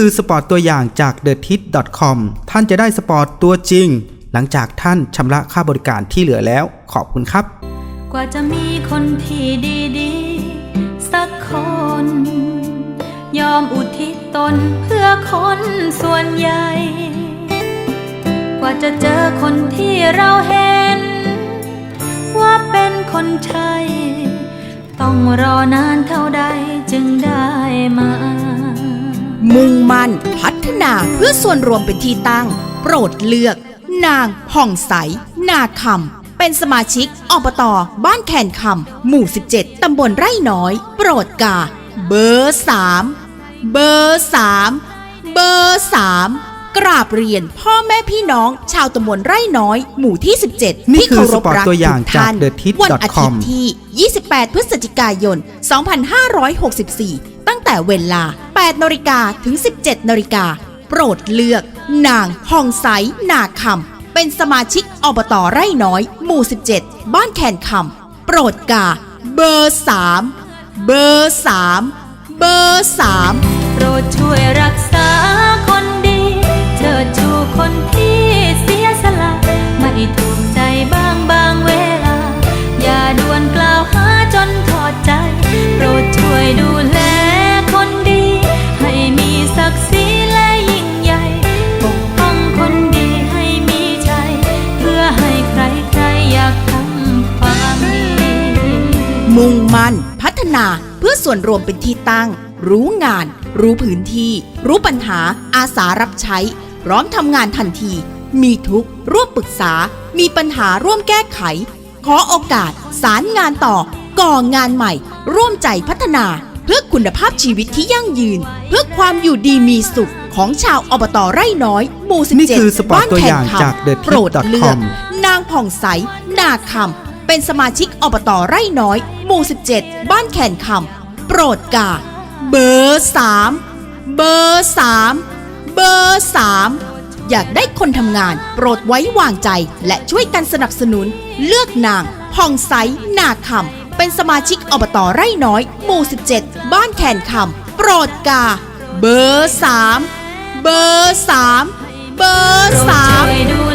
คือสปอร์ตตัวอย่างจาก t h e t i t c o m ท่านจะได้สปอร์ตตัวจริง หลังจากท่านชำระค่าบริการที่เหลือแล้ว ขอบคุณครับ กว่าจะมีคนที่ดีๆ สักคน ยอมอุทิศตนเพื่อคนส่วนใหญ่ กว่าจะเจอคนที่เราเห็น ว่าเป็นคนใช่ ต้องรอนานเท่าใดจึงได้มา มุ่งมั่น พัฒนาเพื่อส่วนรวมเป็นที่ตั้ง โปรดเลือก นางผ่องใส นาคำเป็นสมาชิกอบตบ้านแคนคำหมู่ 17 ตำบลไร่น้อย โปรดกา เบอร์ 3 เบอร์ 3 เบอร์ 3กราบเรียนพ่อแม่พี่น้อง ชาวตำบลไร่น้อย หมู่ที่ 17นี่ที่คือเคารพรักสปอร์ตตัวอย่างทุกท่านจาก The Tit วันอาทิต com ย์ที่ 28 พฤศจิกายน 2564 ตั้งแต่เวลา 8นาฬิกาถึง 17นาฬิกา โปรดเลือก นางห้องใสนาคำ เป็นสมาชิกอบตไร่น้อย หมู่ 17 บ้านแคนคำ โปรดกา เบอร์ 3 เบอร์ 3 เบอร์ 3 มุ่งมั่น พัฒนาเพื่อส่วนรวมเป็นที่ตั้ง รู้งาน รู้พื้นที่ รู้ปัญหา อาสารับใช้ พร้อมทำงานทันที มีทุกข์ร่วมปรึกษา มีปัญหาร่วมแก้ไข ขอโอกาส สารงานต่อ ก่องานใหม่ ร่วมใจพัฒนา เพื่อคุณภาพชีวิตที่ยั่งยืน เพื่อความอยู่ดีมีสุขของชาวอบตไร่น้อยหมู่17นี่คือสปอร์ตบ้านตัวแขอย่างคำจาก The โปรดเลือก com นางผ่องใส นาคำ เป็นสมาชิกอบตไร่น้อย หมู่ 17 บ้านแคนคำโปรดกาเบอร์3เบอร์3เบอร์3อยากได้คนทำงาน โปรดไว้วางใจ และช่วยกันสนับสนุน เลือกนางผ่องใสนาคำเป็นสมาชิกอบตไร่น้อย หมู่ 17 บ้านแคนคำโปรดกาเบอร์3เบอร์3เบอร์โปรดช่วย3ดูแลคนดีให้มี